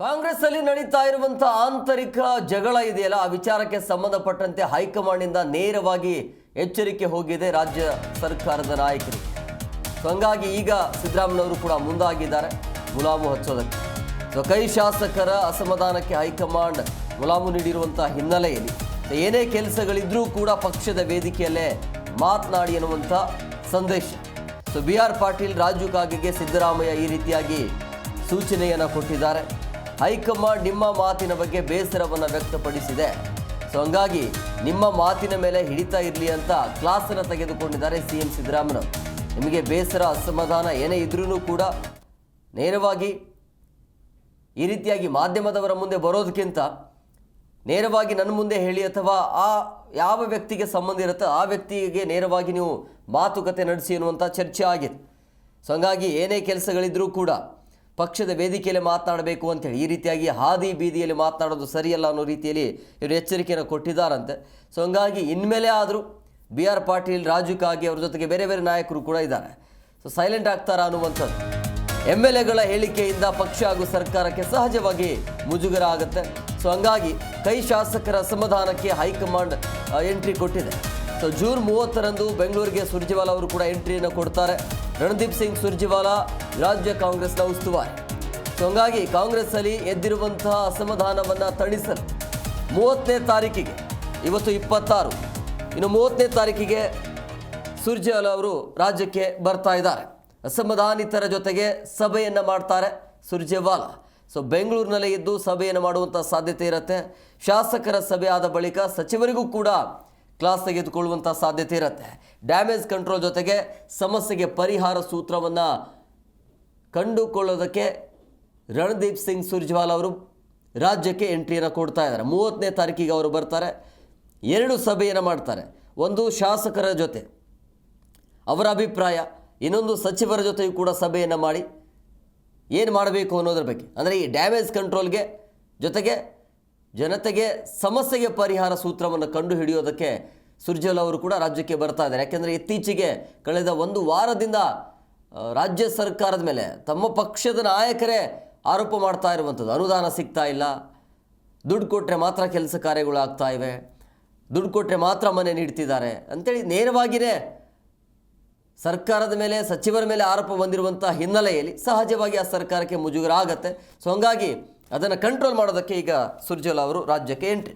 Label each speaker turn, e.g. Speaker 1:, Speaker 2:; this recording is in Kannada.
Speaker 1: ಕಾಂಗ್ರೆಸ್ ಅಲ್ಲಿ ನಡೀತಾ ಇರುವಂತಹ ಆಂತರಿಕ ಜಗಳ ಇದೆಯಲ್ಲ, ಆ ವಿಚಾರಕ್ಕೆ ಸಂಬಂಧಪಟ್ಟಂತೆ ಹೈಕಮಾಂಡ್ನಿಂದ ನೇರವಾಗಿ ಎಚ್ಚರಿಕೆ ಹೋಗಿದೆ ರಾಜ್ಯ ಸರ್ಕಾರದ ನಾಯಕರು. ಸೊ ಹಂಗಾಗಿ ಈಗ ಸಿದ್ದರಾಮಯ್ಯವರು ಕೂಡ ಮುಂದಾಗಿದ್ದಾರೆ ಗುಲಾಮು ಹಚ್ಚೋದಕ್ಕೆ. ಸೊ ಕೈ ಶಾಸಕರ ಅಸಮಾಧಾನಕ್ಕೆ ಹೈಕಮಾಂಡ್ ಗುಲಾಮು ನೀಡಿರುವಂತಹ ಹಿನ್ನೆಲೆಯಲ್ಲಿ. ಏನೇ ಕೆಲಸಗಳಿದ್ರೂ ಕೂಡ ಪಕ್ಷದ ವೇದಿಕೆಯಲ್ಲೇ ಮಾತನಾಡಿ ಎನ್ನುವಂಥ ಸಂದೇಶ. So B R Patil Raju ಕಾಗೆಗೆ Siddaramaiah ಈ ರೀತಿಯಾಗಿ ಸೂಚನೆಯನ್ನು ಕೊಟ್ಟಿದ್ದಾರೆ. ಹೈಕಮಾಂಡ್ ನಿಮ್ಮ ಮಾತಿನ ಬಗ್ಗೆ ಬೇಸರವನ್ನು ವ್ಯಕ್ತಪಡಿಸಿದೆ. ಸೊ ಹಂಗಾಗಿ ನಿಮ್ಮ ಮಾತಿನ ಮೇಲೆ ಹಿಡಿತಾ ಇರಲಿ ಅಂತ ಕ್ಲಾಸನ್ನು ತೆಗೆದುಕೊಂಡಿದ್ದಾರೆ ಸಿ ಎಂ ಸಿದ್ದರಾಮಯ್ಯ ನಿಮಗೆ ಬೇಸರ, ಅಸಮಾಧಾನ ಏನೇ ಇದ್ರೂ ಕೂಡ ನೇರವಾಗಿ ಈ ರೀತಿಯಾಗಿ ಮಾಧ್ಯಮದವರ ಮುಂದೆ ಬರೋದಕ್ಕಿಂತ ನೇರವಾಗಿ ನನ್ನ ಮುಂದೆ ಹೇಳಿ ಅಥವಾ ಆ ಯಾವ ವ್ಯಕ್ತಿಗೆ ಸಂಬಂಧ ಇರುತ್ತೋ ಆ ವ್ಯಕ್ತಿಗೆ ನೇರವಾಗಿ ನೀವು ಮಾತುಕತೆ ನಡೆಸಿ ಅನ್ನುವಂಥ ಚರ್ಚೆ ಆಗಿದೆ. ಸೊ ಹಂಗಾಗಿ ಏನೇ ಕೆಲಸಗಳಿದ್ರೂ ಕೂಡ ಪಕ್ಷದ ವೇದಿಕೆಯಲ್ಲಿ ಮಾತನಾಡಬೇಕು ಅಂತೇಳಿ, ಈ ರೀತಿಯಾಗಿ ಹಾದಿ ಬೀದಿಯಲ್ಲಿ ಮಾತನಾಡೋದು ಸರಿಯಲ್ಲ ಅನ್ನೋ ರೀತಿಯಲ್ಲಿ ಇವರು ಎಚ್ಚರಿಕೆಯನ್ನು ಕೊಟ್ಟಿದ್ದಾರಂತೆ. ಸೊ ಹಂಗಾಗಿ ಇನ್ಮೇಲೆ ಆದರೂ ಬಿ ಆರ್ ಪಾಟೀಲ್, ರಾಜು ಕಾಗೆ ಅವ್ರ ಜೊತೆಗೆ ಬೇರೆ ಬೇರೆ ನಾಯಕರು ಕೂಡ ಇದ್ದಾರೆ. ಸೊ ಸೈಲೆಂಟ್ ಆಗ್ತಾರಾ ಅನ್ನುವಂಥದ್ದು. ಎಂ ಎಲ್ ಎಗಳ ಹೇಳಿಕೆಯಿಂದ ಪಕ್ಷ ಹಾಗೂ ಸರ್ಕಾರಕ್ಕೆ ಸಹಜವಾಗಿ ಮುಜುಗರ ಆಗುತ್ತೆ. ಸೊ ಹಂಗಾಗಿ ಕೈ ಶಾಸಕರ ಅಸಮಾಧಾನಕ್ಕೆ ಹೈಕಮಾಂಡ್ ಎಂಟ್ರಿ ಕೊಟ್ಟಿದೆ. ಸೊ ಜೂನ್ ಮೂವತ್ತರಂದು ಬೆಂಗಳೂರಿಗೆ ಸುರ್ಜೇವಾಲ ಅವರು ಕೂಡ ಎಂಟ್ರಿಯನ್ನು ಕೊಡ್ತಾರೆ. ರಣದೀಪ್ ಸಿಂಗ್ ಸುರ್ಜೇವಾಲಾ ರಾಜ್ಯ ಕಾಂಗ್ರೆಸ್ನ ಉಸ್ತುವಾರಿ. ಸೊ ಹಂಗಾಗಿ ಕಾಂಗ್ರೆಸ್ಸಲ್ಲಿ ಎದ್ದಿರುವಂತಹ ಅಸಮಾಧಾನವನ್ನು ತಣಿಸಲು ಮೂವತ್ತನೇ ತಾರೀಕಿಗೆ, ಇವತ್ತು ಇಪ್ಪತ್ತಾರು, ಇನ್ನು ಮೂವತ್ತನೇ ತಾರೀಕಿಗೆ ಸುರ್ಜೇವಾಲಾ ಅವರು ರಾಜ್ಯಕ್ಕೆ ಬರ್ತಾ ಇದ್ದಾರೆ. ಅಸಮಾಧಾನಿತರ ಜೊತೆಗೆ ಸಭೆಯನ್ನು ಮಾಡ್ತಾರೆ ಸುರ್ಜೇವಾಲಾ. ಸೊ ಬೆಂಗಳೂರಿನಲ್ಲೇ ಇದ್ದು ಸಭೆಯನ್ನು ಮಾಡುವಂಥ ಸಾಧ್ಯತೆ ಇರುತ್ತೆ. ಶಾಸಕರ ಸಭೆ ಆದ ಬಳಿಕ ಸಚಿವರಿಗೂ ಕೂಡ ಕ್ಲಾಸ್ ತೆಗೆದುಕೊಳ್ಳುವಂಥ ಸಾಧ್ಯತೆ ಇರುತ್ತೆ. ಡ್ಯಾಮೇಜ್ ಕಂಟ್ರೋಲ್ ಜೊತೆಗೆ ಸಮಸ್ಯೆಗೆ ಪರಿಹಾರ ಸೂತ್ರವನ್ನು ಕಂಡುಕೊಳ್ಳೋದಕ್ಕೆ ರಣದೀಪ್ ಸಿಂಗ್ ಸುರ್ಜ್ವಾಲ್ ಅವರು ರಾಜ್ಯಕ್ಕೆ ಎಂಟ್ರಿಯನ್ನು ಕೊಡ್ತಾ ಇದ್ದಾರೆ. ಮೂವತ್ತನೇ ತಾರೀಕಿಗೆ ಅವರು ಬರ್ತಾರೆ. ಎರಡು ಸಭೆಯನ್ನು ಮಾಡ್ತಾರೆ. ಒಂದು ಶಾಸಕರ ಜೊತೆ. ಅವರ ಅಭಿಪ್ರಾಯ, ಇನ್ನೊಂದು ಸಚಿವರ ಜೊತೆಯೂ ಕೂಡ ಸಭೆಯನ್ನು ಮಾಡಿ ಏನು ಮಾಡಬೇಕು ಅನ್ನೋದ್ರ ಬಗ್ಗೆ. ಅಂದರೆ ಈ ಡ್ಯಾಮೇಜ್ ಕಂಟ್ರೋಲ್ಗೆ ಜೊತೆಗೆ ಜನತೆಗೆ ಸಮಸ್ಯೆಗೆ ಪರಿಹಾರ ಸೂತ್ರವನ್ನು ಕಂಡುಹಿಡಿಯೋದಕ್ಕೆ ಸುರ್ಜೇವಾಲಾ ಅವರು ಕೂಡ ರಾಜ್ಯಕ್ಕೆ ಬರ್ತಾ ಇದ್ದಾರೆ. ಯಾಕೆಂದರೆ ಇತ್ತೀಚೆಗೆ ಕಳೆದ ಒಂದು ವಾರದಿಂದ ರಾಜ್ಯ ಸರ್ಕಾರದ ಮೇಲೆ ತಮ್ಮ ಪಕ್ಷದ ನಾಯಕರೇ ಆರೋಪ ಮಾಡ್ತಾ ಇರುವಂಥದ್ದು. ಅನುದಾನ ಸಿಗ್ತಾ ಇಲ್ಲ, ದುಡ್ಡು ಕೊಟ್ಟರೆ ಮಾತ್ರ ಕೆಲಸ ಕಾರ್ಯಗಳು ಆಗ್ತಾ ಇವೆ, ದುಡ್ಡು ಕೊಟ್ಟರೆ ಮಾತ್ರ ಮನೆ ನೀಡ್ತಿದ್ದಾರೆ ಅಂತೇಳಿ ನೇರವಾಗಿಯೇ ಸರ್ಕಾರದ ಮೇಲೆ, ಸಚಿವರ ಮೇಲೆ ಆರೋಪ ಬಂದಿರುವಂಥ ಹಿನ್ನೆಲೆಯಲ್ಲಿ ಸಹಜವಾಗಿ ಆ ಸರ್ಕಾರಕ್ಕೆ ಮುಜುಗರ ಆಗತ್ತೆ. ಸೊ, ಹಂಗಾಗಿ ಅದನ್ನು ಕಂಟ್ರೋಲ್ ಮಾಡೋದಕ್ಕೆ ಈಗ ಸುರ್ಜೇವಾಲಾ ಅವರು ರಾಜ್ಯಕ್ಕೆ ಎಂಟ್ರಿ